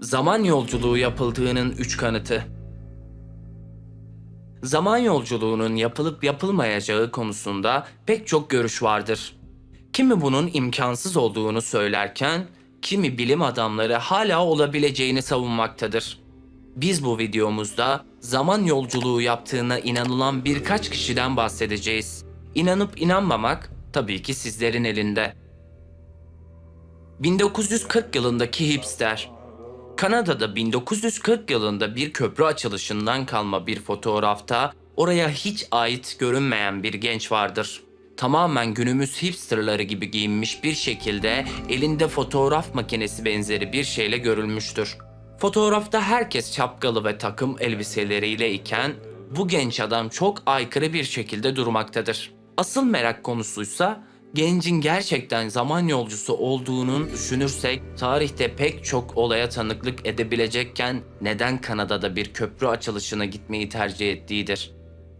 Zaman yolculuğu yapıldığının üç kanıtı. Zaman yolculuğunun yapılıp yapılmayacağı konusunda pek çok görüş vardır. Kimi bunun imkansız olduğunu söylerken, kimi bilim adamları hala olabileceğini savunmaktadır. Biz bu videomuzda zaman yolculuğu yaptığına inanılan birkaç kişiden bahsedeceğiz. İnanıp inanmamak tabii ki sizlerin elinde. 1940 yılındaki hipster. Kanada'da 1940 yılında bir köprü açılışından kalma bir fotoğrafta oraya hiç ait görünmeyen bir genç vardır. Tamamen günümüz hipsterları gibi giyinmiş bir şekilde elinde fotoğraf makinesi benzeri bir şeyle görülmüştür. Fotoğrafta herkes şapkalı ve takım elbiseleriyle iken bu genç adam çok aykırı bir şekilde durmaktadır. Asıl merak konusuysa gencin gerçekten zaman yolcusu olduğunun düşünürsek tarihte pek çok olaya tanıklık edebilecekken neden Kanada'da bir köprü açılışına gitmeyi tercih ettiğidir.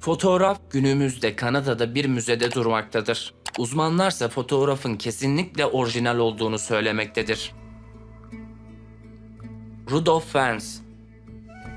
Fotoğraf günümüzde Kanada'da bir müzede durmaktadır. Uzmanlarsa fotoğrafın kesinlikle orijinal olduğunu söylemektedir. Rudolf Vance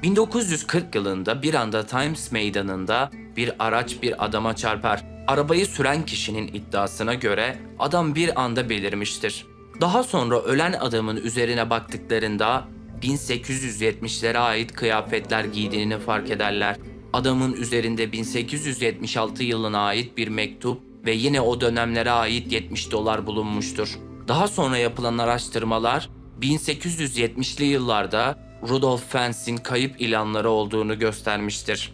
1940 yılında bir anda Times meydanında bir araç bir adama çarpar. Arabayı süren kişinin iddiasına göre adam bir anda belirmiştir. Daha sonra ölen adamın üzerine baktıklarında 1870'lere ait kıyafetler giydiğini fark ederler. Adamın üzerinde 1876 yılına ait bir mektup ve yine o dönemlere ait 70 dolar bulunmuştur. Daha sonra yapılan araştırmalar 1870'li yıllarda Rudolf Fens'in kayıp ilanları olduğunu göstermiştir.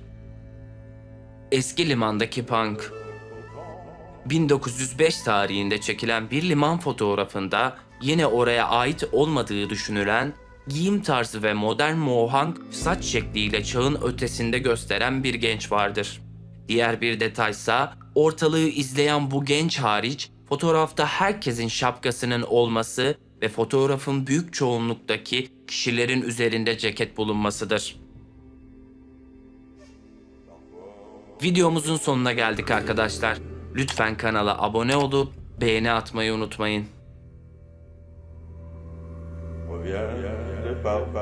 Eski limandaki punk 1905 tarihinde çekilen bir liman fotoğrafında yine oraya ait olmadığı düşünülen giyim tarzı ve modern mohawk saç şekliyle çağın ötesinde gösteren bir genç vardır. Diğer bir detaysa ortalığı izleyen bu genç hariç fotoğrafta herkesin şapkasının olması ve fotoğrafın büyük çoğunluktaki kişilerin üzerinde ceket bulunmasıdır. Videomuzun sonuna geldik arkadaşlar. Lütfen kanala abone olup beğeni atmayı unutmayın. Reviens de papa,